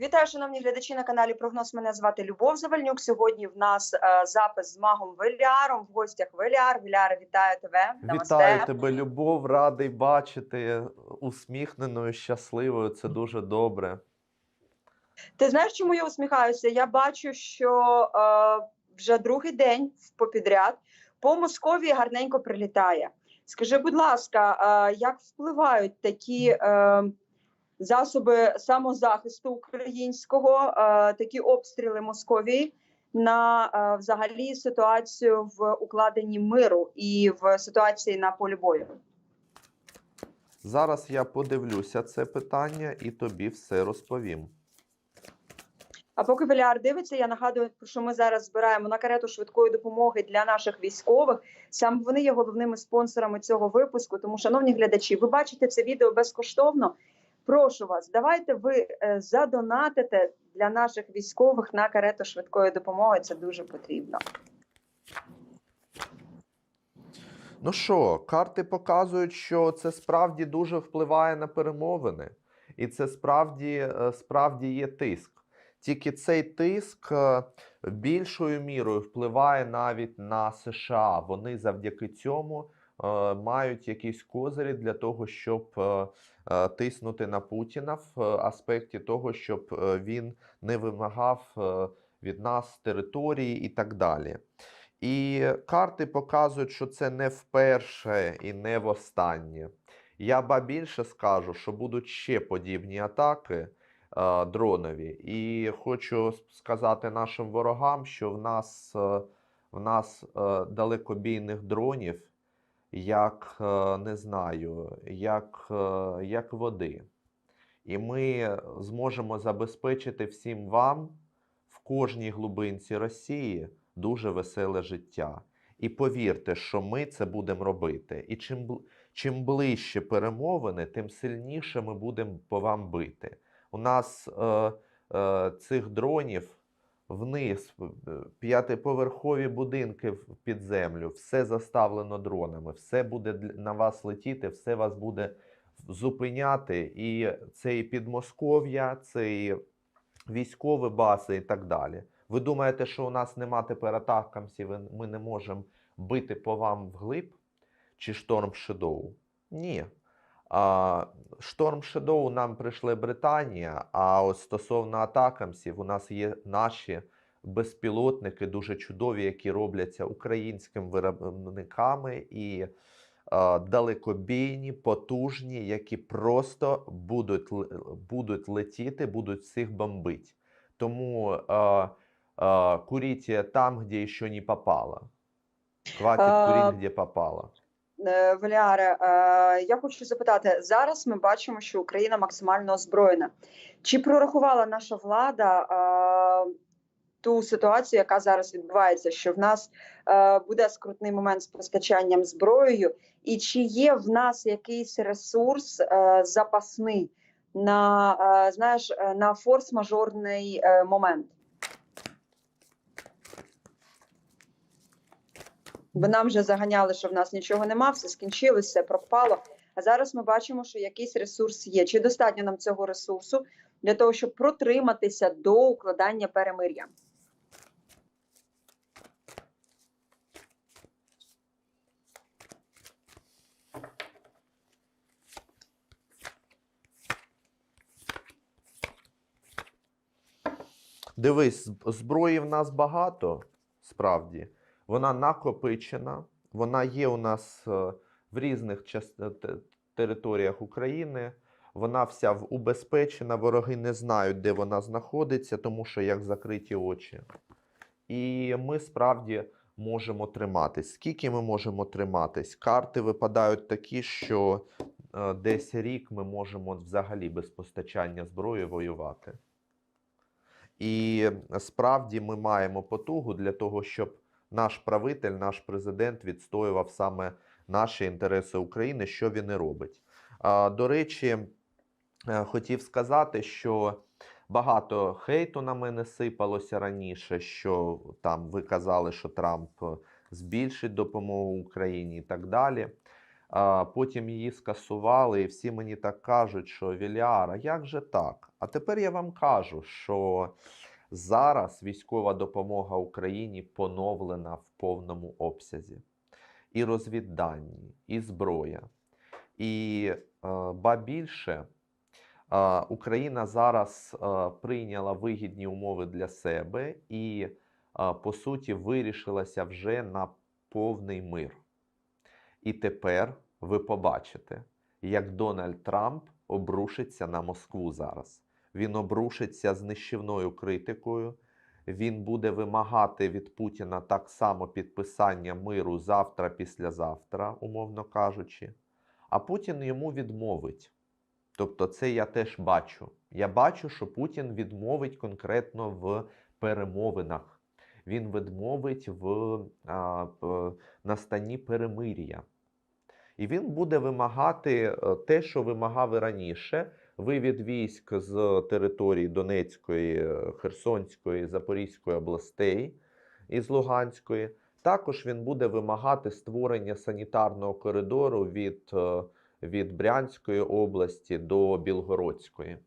Вітаю, шановні глядачі на каналі Прогноз. Мене звати Любов Завальнюк. Сьогодні в нас е, запис з магом Веляром. В гостях Веляр. Веляр, вітаю тебе. Вітаю тебе, Любов, радий бачити усміхненою, щасливою. Це дуже добре. Ти знаєш, чому я усміхаюся? Я бачу, що е, вже другий день попідряд по Московії гарненько прилітає. Скажи, будь ласка, е, як впливають такі е, засоби самозахисту українського, е, такі обстріли Московії на е, взагалі ситуацію в укладенні миру і в ситуації на полі бою? Зараз я подивлюся це питання і тобі все розповім. А поки Веліар дивиться, я нагадую, що ми зараз збираємо на карету швидкої допомоги для наших військових. Саме вони є головними спонсорами цього випуску. Тому, шановні глядачі, ви бачите це відео безкоштовно. Прошу вас, давайте ви е, задонатите для наших військових на карету швидкої допомоги. Це дуже потрібно. Ну що, карти показують, що це справді дуже впливає на перемовини, і це справді, е, справді є тиск. Тільки цей тиск е, більшою мірою впливає навіть на США. Вони завдяки цьому мають якісь козирі для того, щоб е, е, тиснути на Путіна в е, аспекті того, щоб е, він не вимагав е, від нас території і так далі. І карти показують, що це не вперше і не востаннє. Я ба більше скажу, що будуть ще подібні атаки е, дронові. І хочу сказати нашим ворогам, що в нас, е, в нас е, далекобійних дронів, як е, не знаю, як, е, як води. І ми зможемо забезпечити всім вам в кожній глибинці Росії дуже веселе життя. І повірте, що ми це будемо робити. І чим, чим ближче перемовини, тим сильніше ми будемо по вам бити. У нас е, е, цих дронів вниз, е, п'ятиповерхові будинки під землю, все заставлено дронами, все буде на вас летіти, все вас буде зупиняти. І це і Підмосков'я, це і військові бази і так далі. Ви думаєте, що у нас нема тепер атакамсів, ми не можемо бити по вам вглиб? Чи Шторм Шедоу? Ні. Шторм Шедоу нам прийшли Британія, а от стосовно атакамсів, у нас є наші безпілотники, дуже чудові, які робляться українськими виробниками і далекобійні, потужні, які просто будуть, будуть летіти, будуть всіх бомбити. Тому а, а, курите там, где еще не попало. Хватит А, курить, где попало. Е, е, я хочу запитати зараз. Ми бачимо, що Україна максимально озброєна. Чи прорахувала наша влада е, ту ситуацію, яка зараз відбувається? Що в нас буде скрутний момент з постачанням зброєю, і чи є в нас якийсь ресурс запасний на знаєш на форс-мажорний момент? Бо нам вже заганяли, що в нас нічого нема, все скінчилось, все пропало. А зараз ми бачимо, що якийсь ресурс є. Чи достатньо нам цього ресурсу для того, щоб протриматися до укладання перемир'я? Дивись, зброї в нас багато, справді. Вона накопичена, вона є у нас е, в різних е, те- територіях України. Вона вся убезпечена, вороги не знають, де вона знаходиться, тому що як закриті очі. І ми справді можемо триматись. Скільки ми можемо триматись? Карти випадають такі, що е, десь рік ми можемо взагалі без постачання зброї воювати. І справді ми маємо потугу для того, щоб наш правитель, наш президент відстоював саме наші інтереси України, що він і робить. До речі, е, хотів сказати, що багато хейту на мене сипалося раніше, що там ви казали, що Трамп е, збільшить допомогу Україні і так далі. А, потім її скасували, і всі мені так кажуть, що Віліара, як же так? А тепер я вам кажу, що зараз військова допомога Україні поновлена в повному обсязі. І розвіддані, і зброя. І е, ба більше, е, Україна зараз е, прийняла вигідні умови для себе і, по суті, вирішилася вже на повний мир. І тепер ви побачите, як Дональд Трамп обрушиться на Москву зараз. Він обрушиться з критикою. Він буде вимагати від Путіна так само підписання миру завтра, післязавтра, умовно кажучи. А Путін йому відмовить. Тобто, це я теж бачу. Я бачу, що Путін відмовить конкретно в перемовинах. Він відмовить в а, настанні перемир'я. І він буде вимагати е, те, що вимагав і раніше. Вивід військ з території Донецької, е, Херсонської, Запорізької областей і з Луганської. Також він буде вимагати створення санітарного коридору від, е, від Брянської області до Білгородської.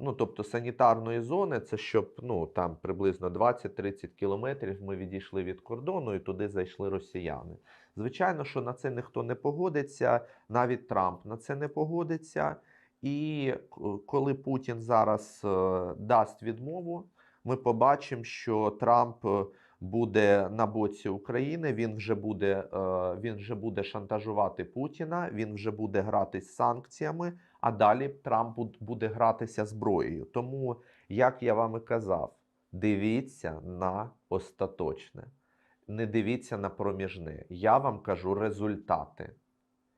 Ну, тобто санітарної зони, це щоб ну, там приблизно 20-30 кілометрів ми відійшли від кордону і туди зайшли росіяни. Звичайно, що на це ніхто не погодиться, навіть Трамп на це не погодиться. І коли Путін зараз е, дасть відмову, ми побачимо, що Трамп е, буде на боці України. Він вже буде, е, він вже буде шантажувати Путіна, він вже буде гратись санкціями, а далі Трамп буде гратися зброєю. Тому, як я вам і казав, дивіться на остаточне, не дивіться на проміжне. Я вам кажу результати.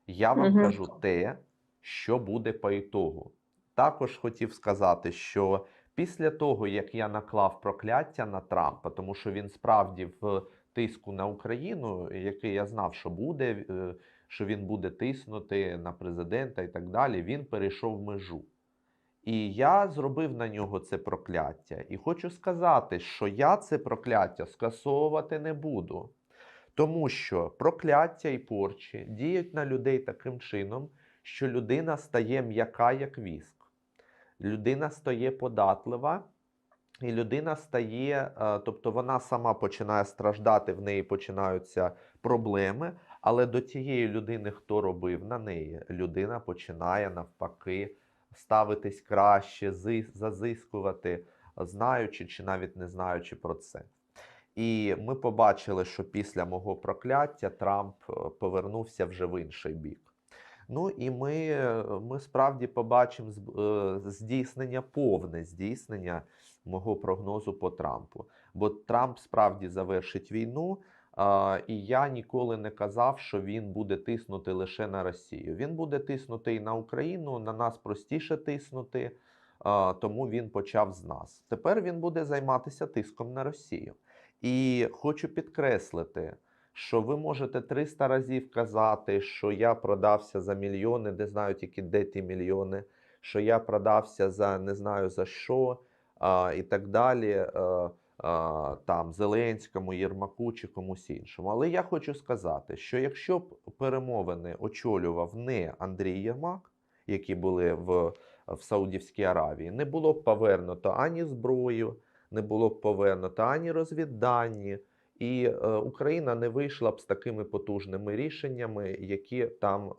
Я вам Мгм. кажу те, що буде по ітогу. Також хотів сказати, що після того, як я наклав прокляття на Трампа, тому що він справді в тиску на Україну, який я знав, що буде, е, що він буде тиснути на президента і так далі, він перейшов межу. І я зробив на нього це прокляття. І хочу сказати, що я це прокляття скасовувати не буду. Тому що прокляття і порчі діють на людей таким чином, що людина стає м'яка, як віск. Людина стає податлива, і людина стає, е, тобто вона сама починає страждати, в неї починаються проблеми. Але до тієї людини, хто робив на неї, людина починає навпаки ставитись краще, зазискувати, знаючи чи навіть не знаючи про це. І ми побачили, що після мого прокляття Трамп е, повернувся вже в інший бік. Ну і ми, е, ми справді побачимо е, здійснення, повне здійснення мого прогнозу по Трампу. Бо Трамп справді завершить війну. І я ніколи не казав, що він буде тиснути лише на Росію. Він буде тиснути і на Україну, на нас простіше тиснути, тому він почав з нас. Тепер він буде займатися тиском на Росію. І хочу підкреслити, що ви можете 300 разів казати, що я продався за мільйони, не знаю тільки де ті мільйони, що я продався за не знаю за що, а, і так далі. е, а, там Зеленському, Єрмаку чи комусь іншому. Але я хочу сказати, що якщо б перемовини очолював не Андрій Єрмак, які були в, в Саудівській Аравії, не було б повернуто ані зброю, не було б повернуто ані розвіддані, і е, Україна не вийшла б з такими потужними рішеннями, які там е,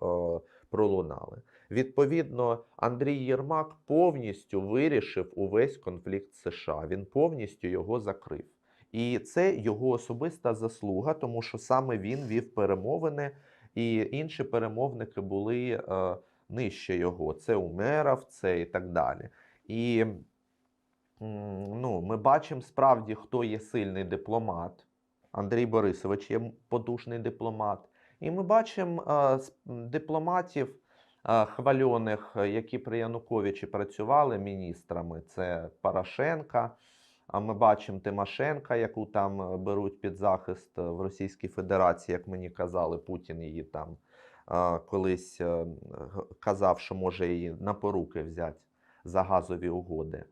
пролунали. Відповідно, Андрій Єрмак повністю вирішив увесь конфлікт США. Він повністю його закрив. І це його особиста заслуга, тому що саме він вів перемовини, і інші перемовники були е, нижче його. Це Умеров, це і так далі. І ну, ми бачимо справді, хто є сильний дипломат. Андрій Борисович є потужний дипломат. І ми бачимо е, дипломатів е, хвальоних, е, які при Януковичі працювали міністрами. Це Порошенка. А ми бачимо Тимошенка, яку там беруть під захист в Російській Федерації, як мені казали, Путін її там колись казав, що може її на поруки взяти за газові угоди.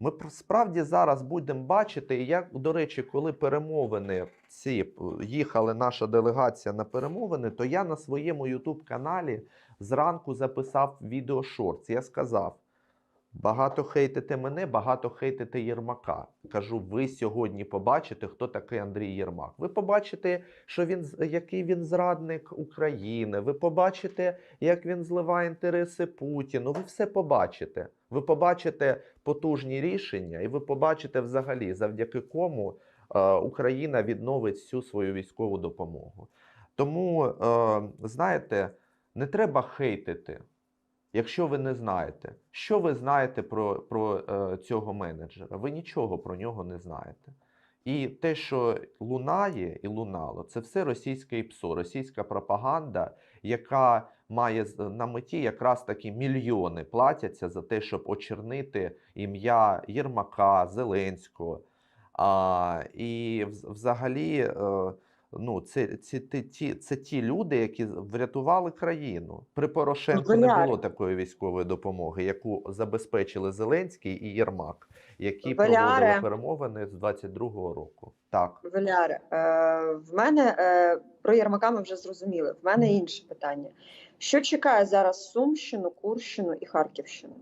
Ми справді зараз будемо бачити, як, до речі, коли перемовини ці їхали наша делегація на перемовини, то я на своєму youtube каналі зранку записав відео шортс. Я сказав: багато хейтите мене, багато хейтите Єрмака. Кажу, ви сьогодні побачите, хто такий Андрій Єрмак. Ви побачите, що він який він зрадник України. Ви побачите, як він зливає інтереси Путіну. Ви все побачите. Ви побачите потужні рішення, і ви побачите взагалі, завдяки кому е, Україна відновить всю свою військову допомогу. Тому, е, знаєте, не треба хейтити, якщо ви не знаєте. Що ви знаєте про, про е, цього менеджера? Ви нічого про нього не знаєте. І те, що лунає і лунало, це все російське ІПСО, російська пропаганда, яка має на меті якраз таки мільйони платяться за те, щоб очернити ім'я Єрмака, Зеленського. А, і взагалі, е, ну, це, це, ті- це ті люди, які врятували країну. При Порошенку не було такої військової допомоги, яку забезпечили Зеленський і Єрмак, які Валяре. проводили перемовини з 22-го року. Так. Валяре, е, в мене е, про Єрмака ми вже зрозуміли. В мене інше питання. Що чекає зараз Сумщину, Курщину і Харківщину?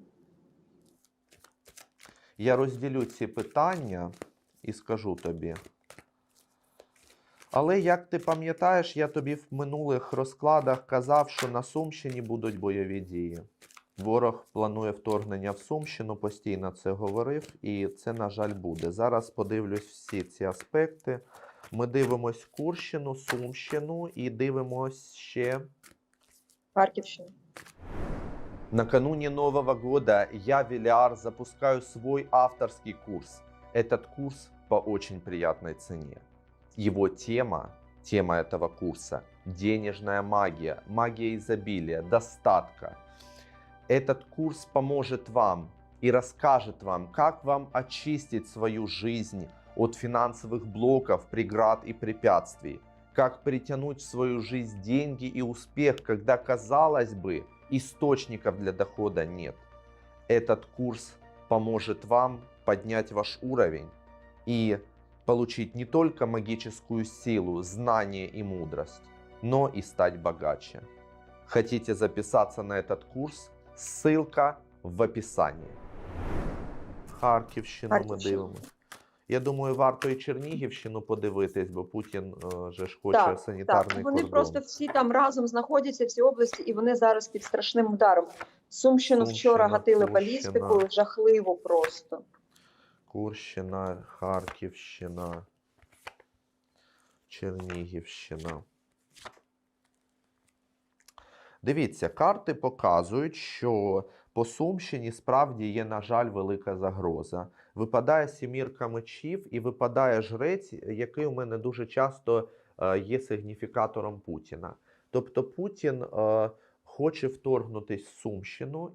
Я розділю ці питання і скажу тобі. Але як ти пам'ятаєш, я тобі в минулих розкладах казав, що на Сумщині будуть бойові дії. Ворог планує вторгнення в Сумщину, постійно це говорив, і це, на жаль, буде. Зараз подивлюсь всі ці аспекти. Ми дивимось Курщину, Сумщину і дивимось ще Харківщина. Накануне Нового года я, Велиар, запускаю свой авторский курс. Этот курс по очень приятной цене. Его тема, тема этого курса – денежная магия, магия изобилия, достатка. Этот курс поможет вам и расскажет вам, как вам очистить свою жизнь от финансовых блоков, преград и препятствий, как притянуть в свою жизнь деньги и успех, когда, казалось бы, источников для дохода нет. Этот курс поможет вам поднять ваш уровень и получить не только магическую силу, знание и мудрость, но и стать богаче. Хотите записаться на этот курс? Ссылка в описании. Харківщину ми Харківщина. дивимося. Я думаю, варто і Чернігівщину подивитись, бо Путін е, же ж хоче Так, санітарний так. Вони кордон. просто всі там разом знаходяться, всі області, і вони зараз під страшним ударом. Сумщину вчора гатили Курщина. балістикою, жахливо просто. Курщина, Харківщина, Чернігівщина. Дивіться, карти показують, що по Сумщині справді є, на жаль, велика загроза. Випадає сімірка мечів і випадає жрець, який у мене дуже часто е, є сигніфікатором Путіна. Тобто Путін е, хоче вторгнутись в Сумщину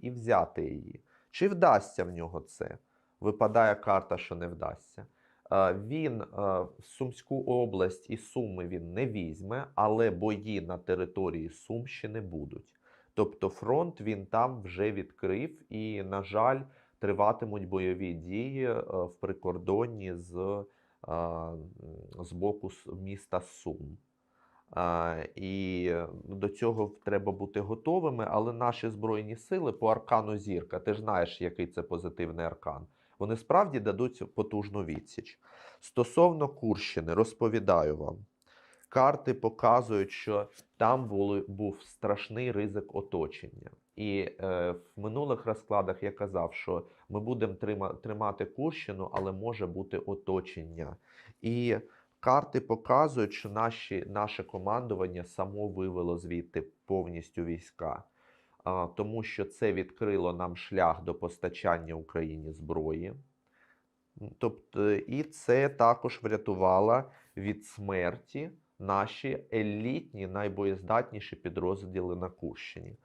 і взяти її. Чи вдасться в нього це? Випадає карта, що не вдасться. Е, Він е, Сумську область і Суми він не візьме, але бої на території Сумщини будуть. Тобто фронт він там вже відкрив, і, на жаль, триватимуть бойові дії е, в прикордонні з, з боку міста Сум. І до цього треба бути готовими, але наші збройні сили по аркану зірка, ти ж знаєш, який це позитивний аркан. Вони справді дадуть потужну відсіч. Стосовно Курщини, розповідаю вам. Карти показують, що там були, був страшний ризик оточення. І е, в минулих розкладах я казав, що ми будемо трима, тримати Курщину, але може бути оточення. І карти показують, що наші, наше командування само вивело звідти повністю війська. Тому що це відкрило нам шлях до постачання Україні зброї. Тобто, і це також врятувало від смерті наші елітні, найбоєздатніші підрозділи на Курщині.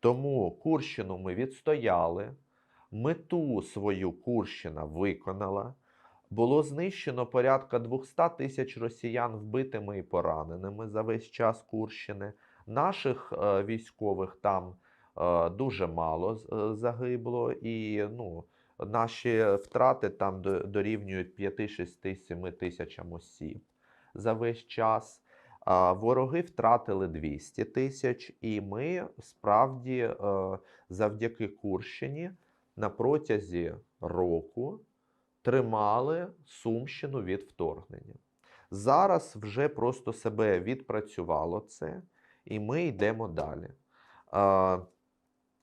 Тому Курщину ми відстояли, мету свою Курщина виконала. Було знищено порядка 200 тисяч росіян вбитими і пораненими за весь час Курщини. Наших е, військових там дуже мало е, загибло, і ну, наші втрати там дорівнюють 5, 6, 7 тисячам осіб за весь час. Вороги втратили 200 тисяч, і ми справді е, завдяки Курщині на протязі року тримали Сумщину від вторгнення. Зараз вже просто себе відпрацювало це, і ми йдемо далі.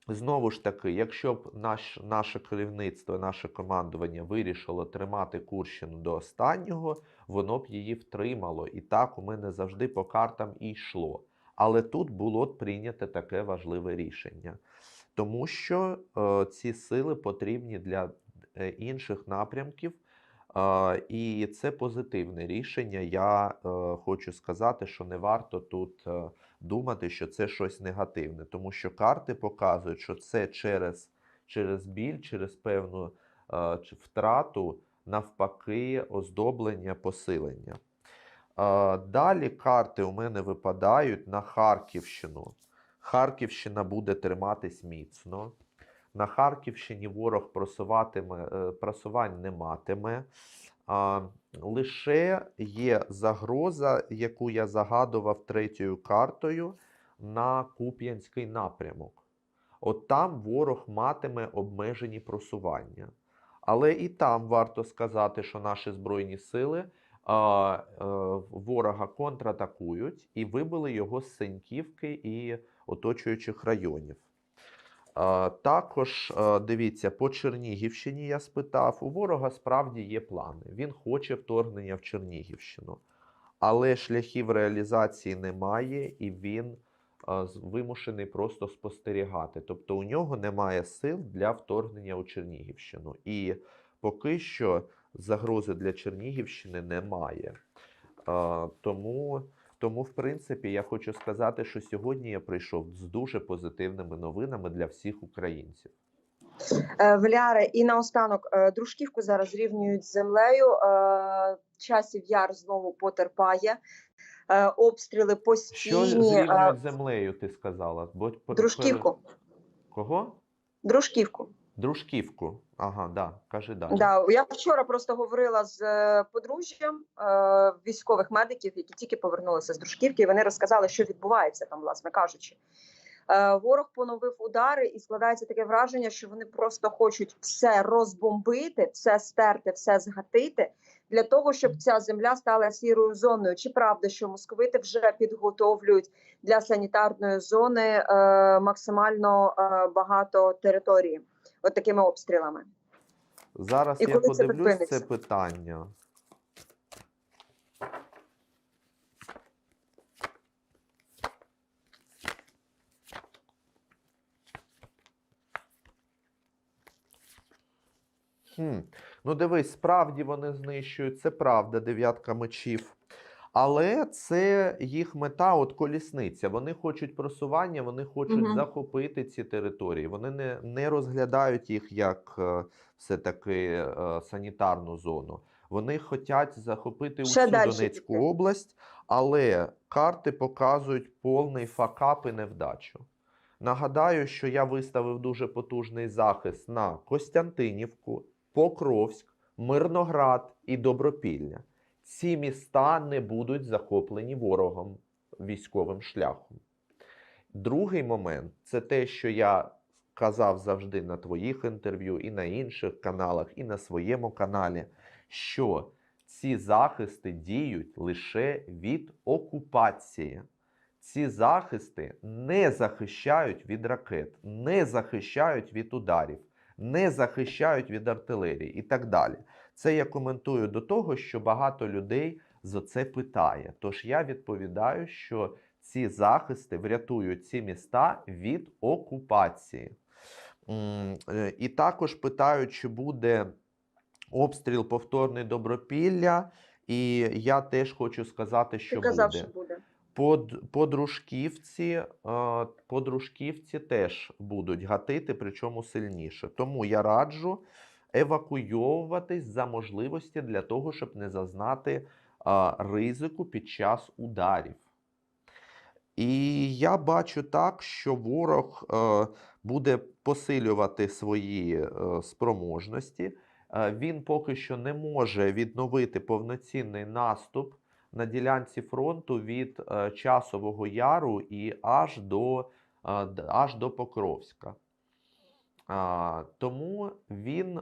Знову ж таки, якщо б наш, наше керівництво, наше командування вирішило тримати Курщину до останнього, воно б її втримало. І так у мене завжди по картам і йшло. Але тут було прийнято таке важливе рішення, тому що е, ці сили потрібні для е, інших напрямків. І це позитивне рішення. Я е, хочу сказати, що не варто тут е, думати, що це щось негативне, тому що карти показують, що це через, через біль, через певну е, втрату, навпаки, оздоблення, посилення. Далі карти у мене випадають на Харківщину. Харківщина буде триматись міцно. На Харківщині ворог просуватиме, е, просувань не матиме. А, лише є загроза, яку я загадував третьою картою на Куп'янський напрямок. От там ворог матиме обмежені просування. Але і там варто сказати, що наші збройні сили а, е, ворога контратакують і вибили його з Сеньківки і оточуючих районів. А, Також е, дивіться, по Чернігівщині я спитав, у ворога справді є плани. Він хоче вторгнення в Чернігівщину, але шляхів реалізації немає, і він е, вимушений просто спостерігати. Тобто у нього немає сил для вторгнення у Чернігівщину. І поки що загрози для Чернігівщини немає. Е, Тому тому, в принципі, я хочу сказати, що сьогодні я прийшов з дуже позитивними новинами для всіх українців. Е, Валяре, і наостанок е, дружківку зараз зрівнюють з землею. е, Часів яр знову потерпає. Обстріли Що постійні. зрівнюють е, землею, ти сказала? Бо Дружківку. Кого? Дружківку. Дружківку. Ага, да. Кажи далі. Да, я вчора просто говорила з е, подружжям е, військових медиків, які тільки повернулися з дружківки, і вони розказали, що відбувається там, власне кажучи. Е, ворог поновив удари, і складається таке враження, що вони просто хочуть все розбомбити, все стерти, все згатити для того, щоб ця земля стала сірою зоною. Чи правда, що московити вже підготовлюють для санітарної зони е, максимально е, багато території, от такими обстрілами? Зараз І я коли це подивлюсь це питання. Хм. Ну, дивись, справді вони знищують, це правда, дев'ятка мечів. Але це їх мета, от колісниця. Вони хочуть просування, вони хочуть Мгм. захопити ці території. Вони не, не розглядають їх як е, все-таки е, санітарну зону. Вони хочуть захопити Ще усю далі Донецьку область, але карти показують повний факап і невдачу. Нагадаю, що я виставив дуже потужний захист на Костянтинівку, Покровськ, Мирноград і Добропілля. Ці міста не будуть захоплені ворогом військовим шляхом. Другий момент це те, що я казав завжди на твоїх інтерв'ю, і на інших каналах, і на своєму каналі, що ці захисти діють лише від окупації. Ці захисти не захищають від ракет, не захищають від ударів, не захищають від артилерії і так далі. Це я коментую до того, що багато людей за це питає. Тож я відповідаю, що ці захисти врятують ці міста від окупації. Е, І також питають, чи буде обстріл повторний добропілля. І я теж хочу сказати, що Ти казав, буде. що буде. По, дружківці, е, по дружківці теж будуть гатити, причому сильніше. Тому я раджу евакуйовуватись за можливості для того, щоб не зазнати е, ризику під час ударів. І я бачу так, що ворог е, буде посилювати свої е, спроможності. Е, він поки що не може відновити повноцінний наступ на ділянці фронту від е, Часового Яру і аж до, е, аж до Покровська. Тому він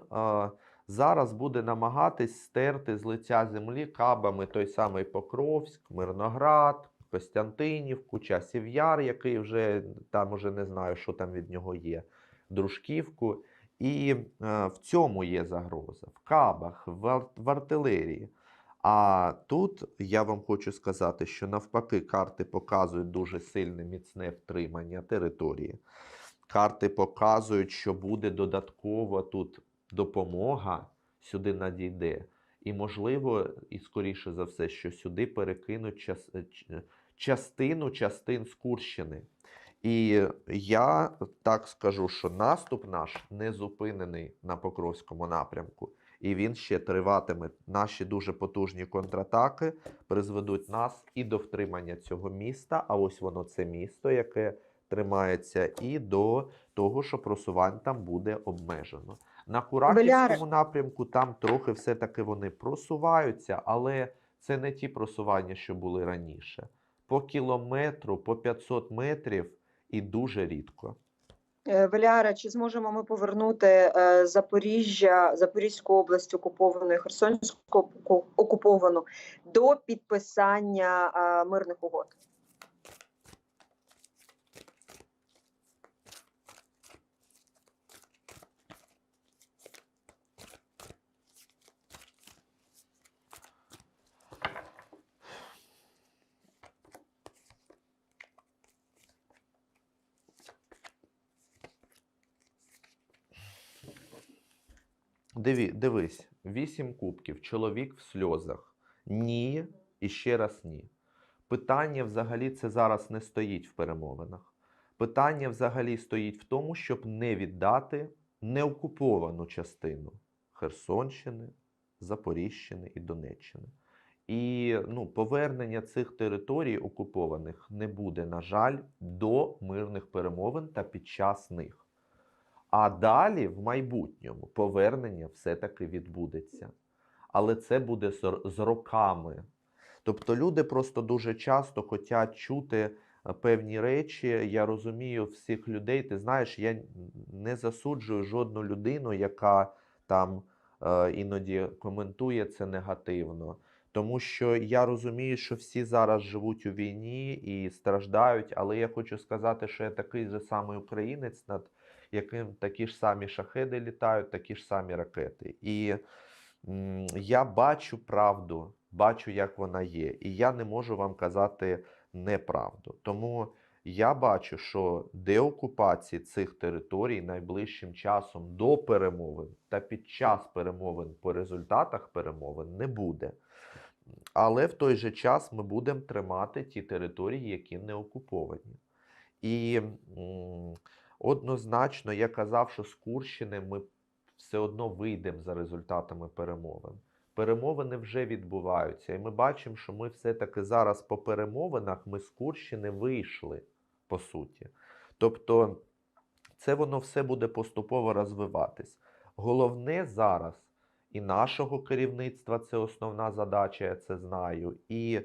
зараз буде намагатись стерти з лиця землі кабами той самий Покровськ, Мирноград, Костянтинівку, Часів Яр, який вже там уже не знаю, що там від нього є, Дружківку. І е, в цьому є загроза, в кабах, в, в артилерії. А тут я вам хочу сказати, що навпаки карти показують дуже сильне міцне втримання території. Карти показують, що буде додатково тут допомога сюди надійде. І, можливо, і скоріше за все, що сюди перекинуть час, е, частину частин з Курщини. І я так скажу, що наступ наш не зупинений на Покровському напрямку. І він ще триватиме. Наші дуже потужні контратаки призведуть нас і до втримання цього міста. А ось воно це місто, яке тримається, і до того, що просувань там буде обмежено. На Курахівському напрямку там трохи все-таки вони просуваються, але це не ті просування, що були раніше. По кілометру, по 500 метрів і дуже рідко. Е, Валяра, чи зможемо ми повернути е, Запоріжжя, Запорізьку область окуповану і Херсонську окуповану до підписання е, мирних угод? Диві, дивись, вісім кубків, чоловік в сльозах. Ні, і ще раз ні. Питання взагалі це зараз не стоїть в перемовинах. Питання взагалі стоїть в тому, щоб не віддати неокуповану частину Херсонщини, Запоріжщини і Донеччини. І ну, повернення цих територій окупованих не буде, на жаль, до мирних перемовин та під час них. А далі, в майбутньому, повернення все-таки відбудеться. Але це буде з роками. Тобто люди просто дуже часто хочуть чути е, певні речі. Я розумію всіх людей. Ти знаєш, я не засуджую жодну людину, яка там е, іноді коментує це негативно. Тому що я розумію, що всі зараз живуть у війні і страждають, але я хочу сказати, що я такий же самий українець, над яким такі ж самі шахеди літають, такі ж самі ракети. І м, я бачу правду, бачу, як вона є. І я не можу вам казати неправду. Тому я бачу, що деокупації цих територій найближчим часом до перемовин та під час перемовин по результатах перемовин не буде. Але в той же час ми будемо тримати ті території, які не окуповані. І однозначно я казав, що з Курщини ми все одно вийдемо за результатами перемовин. Перемовини вже відбуваються, і ми бачимо, що ми все-таки зараз по перемовинах ми з Курщини вийшли, по суті. Тобто, це воно все буде поступово розвиватись. Головне зараз і нашого керівництва це основна задача, я це знаю, і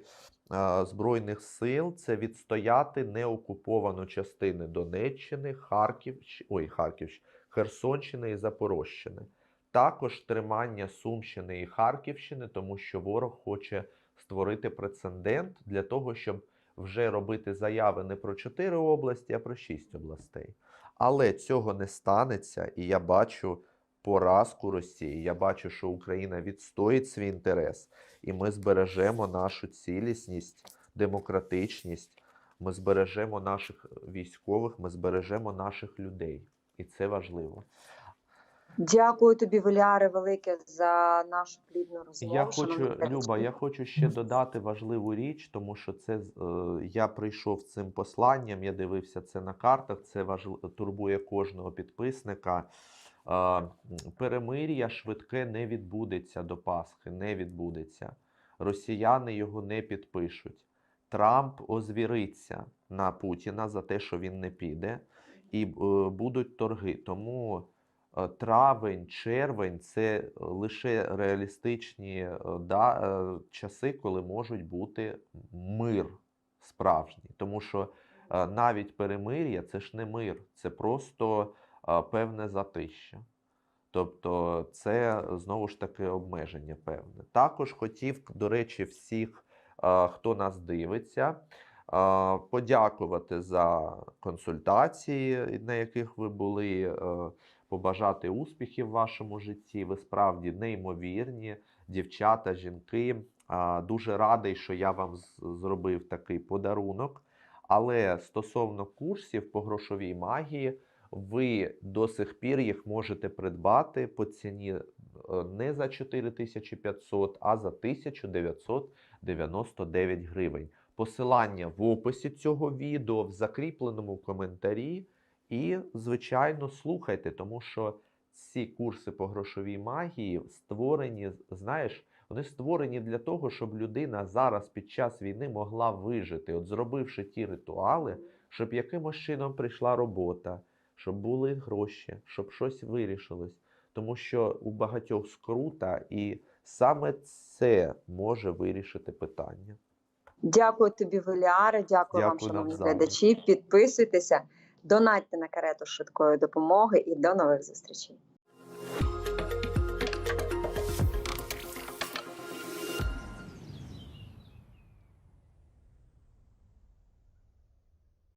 Збройних сил це відстояти неокуповану частини Донеччини, Харків, ой, Харківщини, Херсонщини і Запорожщини. Також тримання Сумщини і Харківщини, тому що ворог хоче створити прецедент для того, щоб вже робити заяви не про чотири області, а про шість областей. Але цього не станеться, і я бачу поразку Росії. Я бачу, що Україна відстоїть свій інтерес, і ми збережемо нашу цілісність, демократичність. Ми збережемо наших військових, ми збережемо наших людей, і це важливо. Дякую тобі, Валяре, велике за нашу плідну розмову. Я хочу. Люба, я хочу ще додати важливу річ, тому що це е, я прийшов цим посланням, я дивився це на картах. Це важливо турбує кожного підписника. Перемир'я швидке не відбудеться до Пасхи, не відбудеться. Росіяни його не підпишуть. Трамп озвіриться. на Путіна за те, що він не піде, і е, будуть торги. Тому е, травень, червень це лише реалістичні е, да, часи, коли можуть бути мир справжній. Тому що навіть перемир'я це ж не мир, це просто певне затища. Тобто це знову ж таки обмеження певне. Також хотів, до речі, всіх, хто нас дивиться, подякувати за консультації, на яких ви були, побажати успіхів в вашому житті. Ви справді неймовірні, дівчата, жінки. Дуже радий, що я вам зробив такий подарунок. Але стосовно курсів по грошовій магії, ви до сих пір їх можете придбати по ціні е, не за 4500, а за 1999 гривень. Посилання в описі цього відео, в закріпленому коментарі. І, звичайно, слухайте, тому що ці курси по грошовій магії створені, знаєш, вони створені для того, щоб людина зараз під час війни могла вижити, от зробивши ті ритуали, щоб якимось чином прийшла робота, щоб були гроші, щоб щось вирішилось. Тому що у багатьох скрута, і саме це може вирішити питання. Дякую тобі, Веліаре. Дякую, вам, Дякую шановні глядачі. Підписуйтеся, донатьте на карету швидкої допомоги і до нових зустрічей.